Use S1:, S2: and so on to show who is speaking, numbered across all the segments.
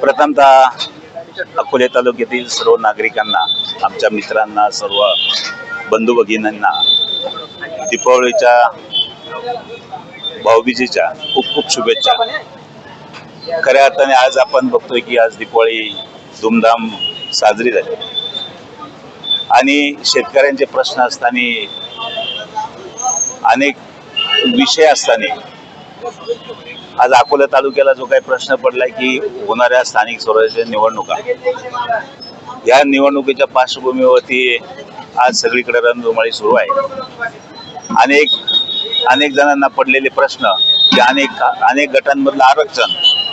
S1: प्रथमतः अकोले तालुक्यातील सर्व नागरिकांना आमच्या मित्रांना सर्व बंधू भगिनींना दीपावलीच्या भाऊबीजेच्या खूप खूप शुभेच्छा. खऱ्या अर्थाने आज आपण बघतोय की आज दीपावळी धूमधाम साजरी झाली. आणि शेतकऱ्यांचे प्रश्न असताना अनेक विषय असताना आज अकोला तालुक्याला जो काही प्रश्न पडलाय की होणाऱ्या स्थानिक स्वराज्य निवडणुका या निवडणुकीच्या पार्श्वभूमीवरती आज सगळीकडे रणधुमाळी सुरू आहे. अनेक अनेक जणांना पडलेले प्रश्न की अनेक अनेक गटांमधलं आरक्षण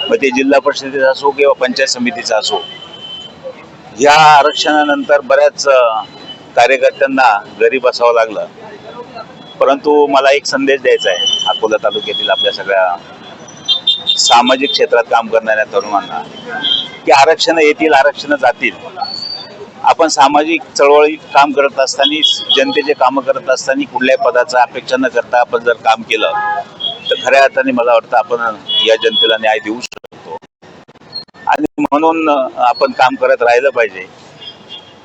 S1: मग ते जिल्हा परिषदेचा असो किंवा पंचायत समितीचा असो या आरक्षणानंतर बऱ्याच कार्यकर्त्यांना घरी बसावं लागलं. परंतु मला एक संदेश द्यायचा आहे अकोला तालुक्यातील आपल्या सगळ्या सामाजिक क्षेत्रात काम करणाऱ्या तरुणांना की आरक्षण येतील आरक्षण जातील. आपण सामाजिक चळवळीत काम करत असताना जनतेचे कामं करत असताना कुठल्याही पदाचा अपेक्षा न करता आपण जर काम केलं तर खऱ्या अर्थाने मला वाटतं आपण या जनतेला न्याय देऊ शकतो. आणि म्हणून आपण काम करत राहिलं पाहिजे.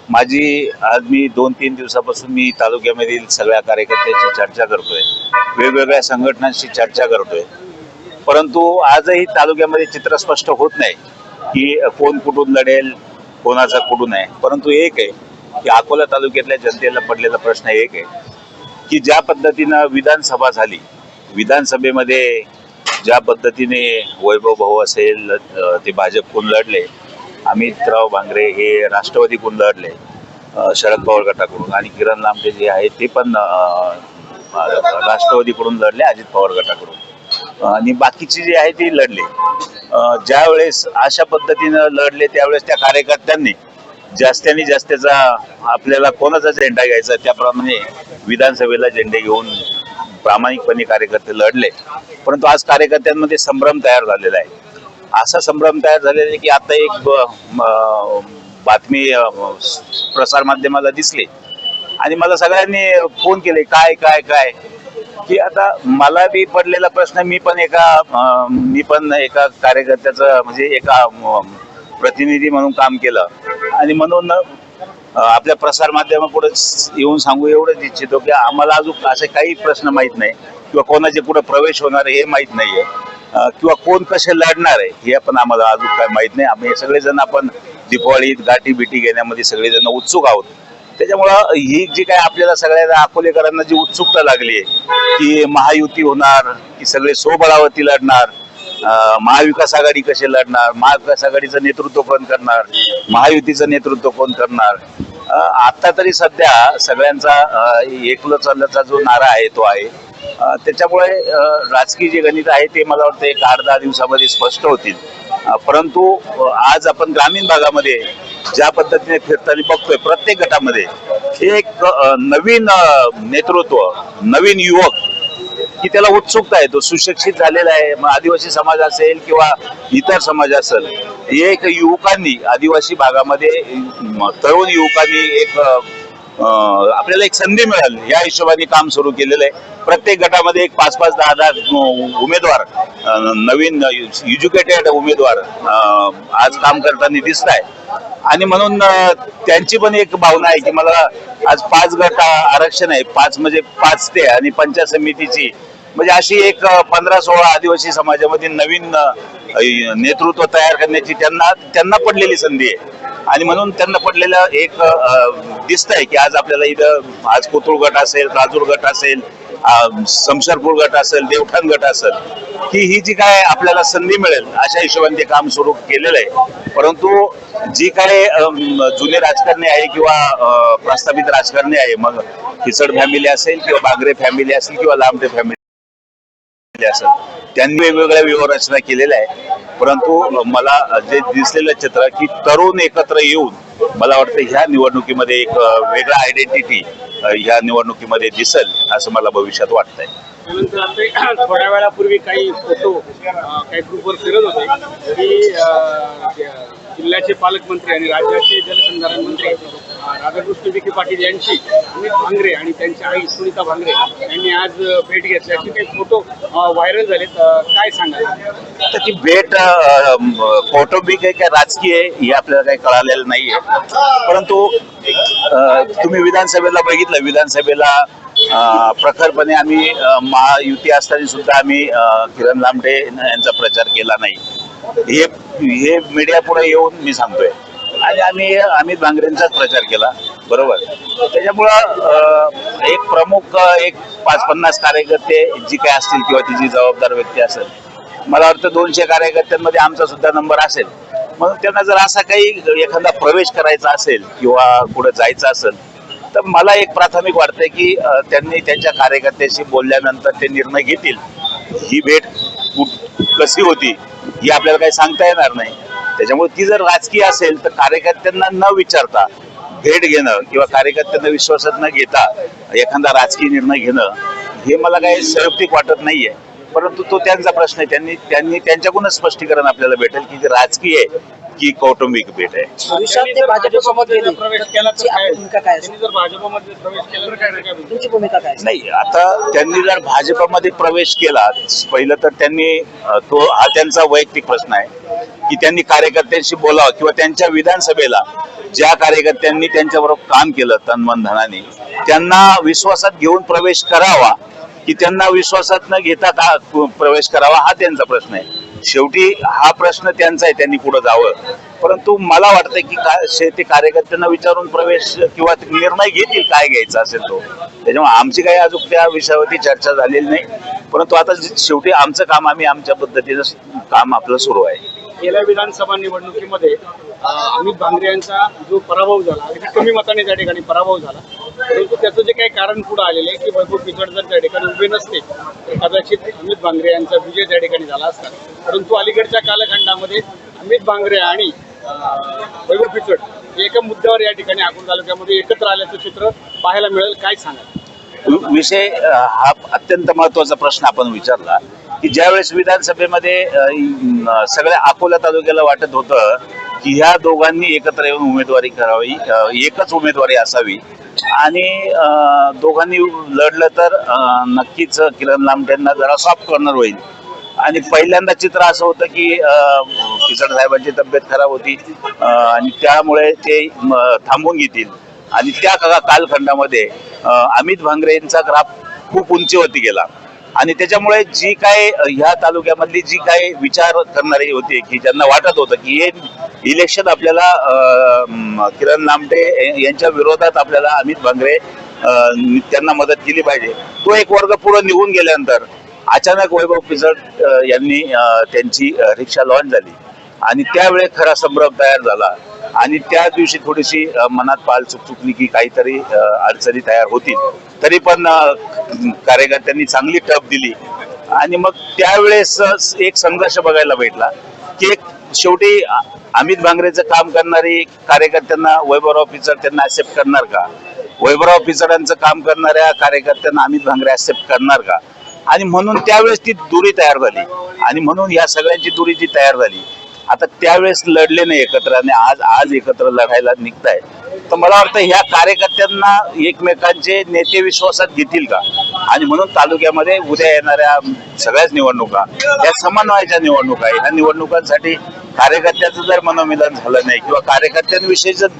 S1: माझी आज मी दोन तीन दिवसापासून मी तालुक्यामधील सगळ्या कार्यकर्त्यांची चर्चा करतोय. वेगवेगळ्या संघटनांशी चर्चा करतोय. परंतु आजही तालुक्यामध्ये चित्र स्पष्ट होत नाही की कोण कुठून लढेल कोणाचा कुठून आहे. परंतु एक आहे की अकोला तालुक्यातल्या जनतेला पडलेला प्रश्न एक आहे की ज्या पद्धतीनं विधानसभा झाली विधानसभेमध्ये ज्या पद्धतीने वैभव भाऊ असेल ते भाजपकडून लढले अमितराव भांगरे हे राष्ट्रवादीकडून लढले शरद पवार गटाकडून आणि किरण लांबे जे आहे ते पण राष्ट्रवादीकडून लढले अजित पवार गटाकडून. आणि बाकीची जी आहे ती लढले. ज्या ज्यावेळेस अशा पद्धतीनं लढले त्यावेळेस त्या कार्यकर्त्यांनी जास्त्याने जास्तीचा आपल्याला कोणाचा झेंडा घ्यायचा त्याप्रमाणे विधानसभेला झेंडे घेऊन प्रामाणिकपणे कार्यकर्ते लढले. परंतु आज कार्यकर्त्यांमध्ये संभ्रम तयार झालेला आहे. असा संभ्रम तयार झालेला आहे की आता एक म- बातमी प्रसार प्रसारमाध्यमाला दिसली. आणि मला सगळ्यांनी फोन केले काय काय काय? की आता मला बी पडलेला प्रश्न मी पण एका मी पण एका कार्यकर्त्याचं म्हणजे एका प्रतिनिधी म्हणून काम केलं. आणि म्हणून आपल्या प्रसार माध्यमापुढे येऊन सांगू एवढंच इच्छितो की आम्हाला अजून असे काही प्रश्न माहीत नाही किंवा कोणाचे पुढे प्रवेश होणार आहे हे माहीत नाहीये. किंवा कोण कसे लढणार आहे हे पण आम्हाला अजून काय माहीत नाही. आम्ही सगळेजण आपण दिपावळीत गाठी बिटी घेण्यामध्ये सगळेजण उत्सुक आहोत. त्याच्यामुळं ही जी काय आपल्याला सगळ्या अकोलेकरांना जी उत्सुकता लागली आहे की महायुती होणार की सगळे सोबळावरती लढणार महाविकास आघाडी कसे लढणार? महाविकास आघाडीचं नेतृत्व कोण करणार? महायुतीचं नेतृत्व कोण करणार? आता तरी सध्या सगळ्यांचा एकलो एकलं चालल्याचा जो नारा आहे तो आहे. त्याच्यामुळे राजकीय जे गणित आहे ते मला वाटतं एक आठ दहा दिवसामध्ये स्पष्ट होतील. परंतु आज आपण ग्रामीण भागामध्ये ज्या पद्धतीने फिरताना बघतोय प्रत्येक गटामध्ये एक नवीन नेतृत्व नवीन युवक की त्याला उत्सुकता आहे तो सुशिक्षित झालेला आहे. मग आदिवासी समाज असेल किंवा इतर समाज असेल एक युवकांनी आदिवासी भागामध्ये तरुण युवकांनी एक आपल्याला एक संधी मिळेल. या हिशोबाने काम सुरू केलेलं आहे. प्रत्येक गटामध्ये एक पाच पाच दहा दहा उमेदवार नवीन एज्युकेटेड उमेदवार आज काम करताना दिसत आहे आणि म्हणून त्यांची पण एक भावना आहे की मला आज पाच गट आरक्षण आहे. पाच म्हणजे पाच ते आणि पंचायत समितीची म्हणजे अशी एक पंधरा सोळा आदिवासी समाजामध्ये नवीन नेतृत्व तयार करण्याची त्यांना त्यांना पडलेली संधी आहे. आणि म्हणून त्यांना पडलेलं एक दिसत आहे की आज आपल्याला इथं आज कोथरूड गट असेल राजूर गट असेल अ, समशरपूर गट असेल देवठाण गट असेल की ही जी काय आपल्याला संधी मिळेल अशा हिशोबाने ते काम सुरू केलेलं आहे. परंतु जी काय जुने राजकारणी आहे किंवा प्रस्थापित राजकारणी आहे मग खिचड फॅमिली असेल किंवा बागरे फॅमिली असेल किंवा लांबडे फॅमिली असेल त्यांनी वेगवेगळ्या व्यूहरचना केलेल्या आहे परंतु मला जे दिसलेलं चित्र की तरुण एकत्र येऊन मला वाटतं ह्या निवडणुकीमध्ये एक वेगळा आयडेंटिटी ह्या निवडणुकीमध्ये दिसेल असं मला भविष्यात वाटतंय.
S2: थोड्या वेळापूर्वी काही फोटो काही ग्रुपवर फिरत होते की जिल्ह्याचे पालकमंत्री आणि राज्याचे जलसंधारण मंत्री राधाकृष्ण विखे पाटील यांची अमित भांगरे आणि त्यांची आई सुनीता भांगरे यांनी आज भेट घेतल्याचे काही फोटो व्हायरल झालेत. काय सांगाल?
S1: तर ती भेट फोटो बी कौटुंबिक आहे का राजकीय हे आपल्याला काही कळालेलं नाहीये. परंतु तुम्ही विधानसभेला बघितलं. विधानसभेला प्रखरपणे आम्ही महायुती असताना सुद्धा आम्ही किरण लांबडे यांचा प्रचार केला नाही. हे हे मीडिया पुढे येऊन मी सांगतोय. आणि आम्ही अमित भांगरेंचाच प्रचार केला बरोबर. त्याच्यामुळं एक प्रमुख एक पाच पन्नास कार्यकर्ते जी काय असतील किंवा तिची जबाबदार व्यक्ती असेल मला वाटतं दोनशे कार्यकर्त्यांमध्ये आमचा सुद्धा नंबर असेल. म्हणून त्यांना जर असा काही एखादा प्रवेश करायचा असेल किंवा कुठं जायचं असेल तर मला एक प्राथमिक वाटतंय की त्यांनी त्यांच्या कार्यकर्त्याशी बोलल्यानंतर ते निर्णय घेतील. ही भेट कुठ कशी होती ही आपल्याला काही सांगता येणार नाही. त्याच्यामुळे ती जर राजकीय असेल तर कार्यकर्त्यांना न विचारता भेट घेणं किंवा कार्यकर्त्यांना विश्वासात न घेता एखादा राजकीय निर्णय घेणं हे मला काही संयुक्तिक वाटत नाहीये. परंतु तो त्यांचा प्रश्न आहे. त्यांनी त्यांनी त्यांच्याकडूनच स्पष्टीकरण आपल्याला भेटेल की राजकीय आहे की कौटुंबिक भेट आहे.
S3: भविष्यात ते भाजपसोबत गेले.
S2: प्रवेश केला तर
S3: तुमची
S2: काय?
S3: भूमिका काय असेल
S2: त्यांनी जर भाजपमध्ये प्रवेश केला तर काय काय होईल?
S3: तुमची भूमिका काय? असेल?
S1: नाही आता त्यांनी जर भाजपमध्ये प्रवेश केला पहिलं तर त्यांनी तो हा त्यांचा वैयक्तिक प्रश्न आहे की त्यांनी कार्यकर्त्यांशी बोलावं किंवा त्यांच्या विधानसभेला ज्या कार्यकर्त्यांनी त्यांच्याबरोबर काम केलं तन मन धनाने त्यांना विश्वासात घेऊन प्रवेश करावा. की त्यांना विश्वासात न घेता का प्रवेश करावा हा त्यांचा प्रश्न आहे. शेवटी हा प्रश्न त्यांचा आहे त्यांनी पुढे जावं. परंतु मला वाटतं की का शेती कार्यकर्त्यांना विचारून प्रवेश किंवा निर्णय घेतील काय घ्यायचा असेल तो. त्याच्यामुळे आमची काही अजून त्या विषयावरती चर्चा झालेली नाही. परंतु आता शेवटी आमचं काम आम्ही आमच्या पद्धतीनं काम आपलं सुरू आहे.
S2: गेल्या विधानसभा निवडणुकीमध्ये अमित भांगरे यांचा जो पराभव झाला अगदी कमी मताने त्या ठिकाणी पराभव झाला. परंतु त्याचं जे काही कारण पुढे आलेलं आहे की वैभव पिचड जर त्या ठिकाणी उभे नसते तर कदाचित अमित भांगरे यांचा विजय त्या ठिकाणी झाला असता. परंतु अलीकडच्या कालखंडामध्ये अमित भांगरे आणि वैभव पिचड हे एका मुद्द्यावर या ठिकाणी आगून तालुक्यामध्ये एकत्र आल्याचं चित्र पाहायला मिळेल. काय सांगाल?
S1: विषय हा अत्यंत महत्त्वाचा प्रश्न आपण विचारला. की ज्यावेळेस विधानसभेमध्ये सगळ्या अकोला तालुक्याला वाटत होतं की ह्या दोघांनी एकत्र येऊन उमेदवारी करावी एकच उमेदवारी असावी. आणि दोघांनी लढलं तर नक्कीच किरण लामटेंना जरा सॉफ्ट कॉर्नर होईल. आणि पहिल्यांदा चित्र असं होतं की अ, साहेबांची तब्येत खराब होती आणि त्यामुळे ते थांबून घेतील. आणि त्या का- कालखंडामध्ये अमित भांगरे यांचा ग्राफ खूप उंचीवरती गेला. आणि त्याच्यामुळे जी काय ह्या तालुक्यामधली जी काय विचार करणारी होती की ज्यांना वाटत होतं की हे इलेक्शन आपल्याला किरण नामटे यांच्या विरोधात आपल्याला अमित भांगरे त्यांना मदत केली पाहिजे. तो एक वर्ग पुढे निघून गेल्यानंतर अचानक वैभव पिचड यांनी त्यांची रिक्षा लॉन्च झाली. आणि त्यावेळेस खरा संभ्रम तयार झाला. आणि त्या दिवशी थोडीशी मनात पाल चुकचुकली की काहीतरी अडचणी तयार होतील. तरी पण कार्यकर्त्यांनी चांगली टप दिली. आणि मग त्यावेळेस एक संघर्ष बघायला भेटला की एक शेवटी अमित भांगरेचं काम करणारी कार्यकर्त्यांना वैभवराव पिचड त्यांना ऍक्सेप्ट करणार का? वैभवराव पिचडांचं काम करणाऱ्या कार्यकर्त्यांना अमित भांगरे ऍक्सेप्ट करणार का? आणि म्हणून त्यावेळेस ती दुरी तयार झाली. आणि म्हणून या सगळ्यांची दुरी जी तयार झाली आता त्यावेळेस लढले नाही एकत्र आणि आज आज एकत्र लढायला निघताय तर मला वाटतं ह्या कार्यकर्त्यांना एकमेकांचे नेते विश्वासात घेतील का? आणि म्हणून तालुक्यामध्ये उद्या येणाऱ्या सगळ्याच निवडणुका या समन्वयाच्या निवडणुका या ह्या निवडणुकांसाठी कार्यकर्त्याचं जर मनोमिलन झालं नाही किंवा कार्यकर्त्यांविषयी जर